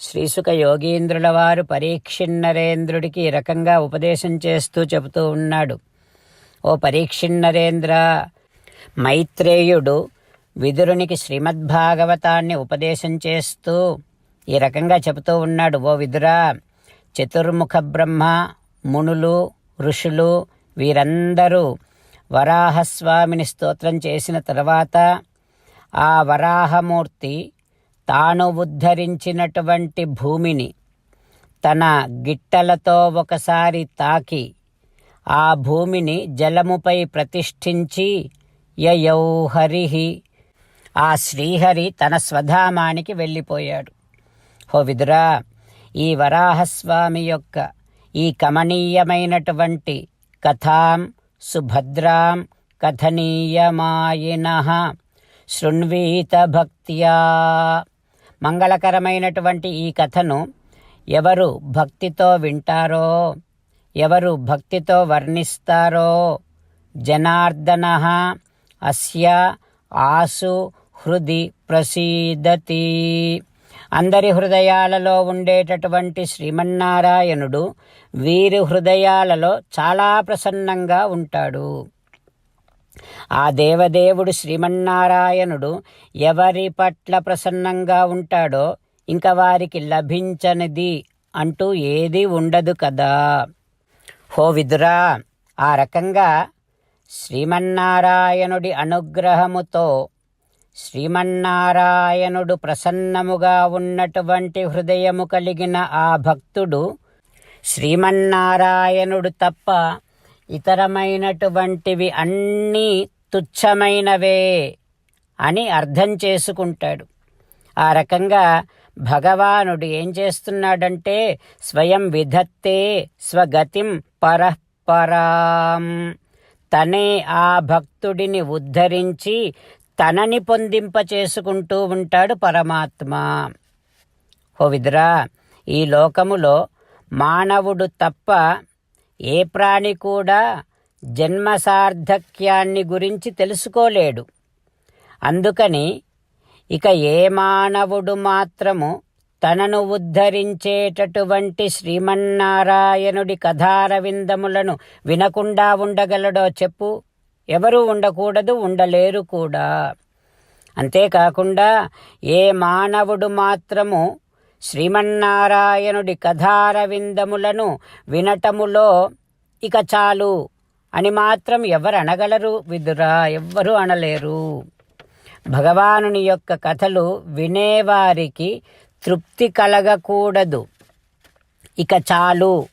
శ్రీసుక యోగీంద్రుల వారు పరీక్షిన్నరేంద్రుడికి ఈ రకంగా ఉపదేశం చేస్తూ చెబుతూ ఉన్నాడు. ఓ పరీక్షిన్నరేంద్ర మైత్రేయుడు విదురునికి శ్రీమద్భాగవతాన్ని ఉపదేశం చేస్తూ ఈ రకంగా చెబుతూ ఉన్నాడు. ఓ విదురా చతుర్ముఖ బ్రహ్మ మునులు ఋషులు వీరందరూ వరాహస్వామిని స్తోత్రం చేసిన తర్వాత ఆ వరాహమూర్తి తాను ఉద్ధరించినటువంటి భూమిని తన గిట్టలతో ఒకసారి తాకి ఆ భూమిని జలముపై ప్రతిష్ఠించి యయౌ హరిహి. ఆ శ్రీహరి తన స్వధామానికి వెళ్ళిపోయాడు. హో విదురా ఈ వరాహస్వామి యొక్క ఈ కమనీయమైనటువంటి కథాం సుభద్రాం కథనీయమాయిన. శృణ్వీత భక్త్యా. మంగళకరమైనటువంటి ఈ కథను ఎవరు భక్తితో వింటారో ఎవరు భక్తితో వర్ణిస్తారో జనార్దన అస్య ఆసు హృది ప్రసీదతి. అందరి హృదయాలలో ఉండేటటువంటి శ్రీమన్నారాయణుడు వీరి హృదయాలలో చాలా ప్రసన్నంగా ఉంటాడు. ఆ దేవదేవుడు శ్రీమన్నారాయణుడు ఎవరి పట్ల ప్రసన్నంగా ఉంటాడో ఇంకా వారికి లభించనిది అంటూ ఏది ఉండదు కదా. హో విదురా ఆ రకంగా శ్రీమన్నారాయణుడి అనుగ్రహముతో శ్రీమన్నారాయణుడు ప్రసన్నముగా ఉన్నటువంటి హృదయము కలిగిన ఆ భక్తుడు శ్రీమన్నారాయణుడు తప్ప ఇతరమైనటువంటివి అన్నీ తుచ్చమైనవే అని అర్థం చేసుకుంటాడు. ఆ రకంగా భగవానుడు ఏం చేస్తున్నాడంటే స్వయం విధత్తే స్వగతిం పరపరాం. తనే ఆ భక్తుడిని ఉద్ధరించి తనని పొందింప చేసుకుంటూ ఉంటాడు పరమాత్మ. ఓ విదురా ఈ లోకములో మానవుడు తప్ప ఏ ప్రాణి కూడా జన్మ సార్థక్యాన్ని గురించి తెలుసుకోలేడు. అందుకని ఇక ఏ మానవుడు మాత్రము తనను ఉద్ధరించేటటువంటి శ్రీమన్నారాయణుడి కథారవిందములను వినకుండా ఉండగలడో చెప్పు. ఎవరు ఉండకూడదు ఉండలేరు కూడా. అంతేకాకుండా ఏ మానవుడు మాత్రము శ్రీమన్నారాయణుడి కథారవిందములను వినటములో ఇక చాలు. అని మాత్రం ఎవరు అనగలరు విదురా ఎవ్వరూ అనలేరు. భగవానుని యొక్క కథలు వినేవారికి తృప్తి కలగకూడదు. ఇక చాలు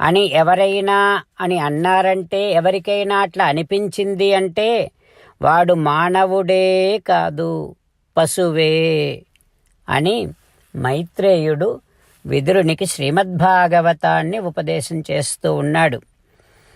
అని ఎవరైనా అని అన్నారంటే ఎవరికైనా అట్లా అనిపించింది అంటే వాడు మానవుడే కాదు పశువే అని మైత్రేయుడు విదురునికి శ్రీమద్భాగవతాన్ని ఉపదేశం చేస్తూ ఉన్నాడు.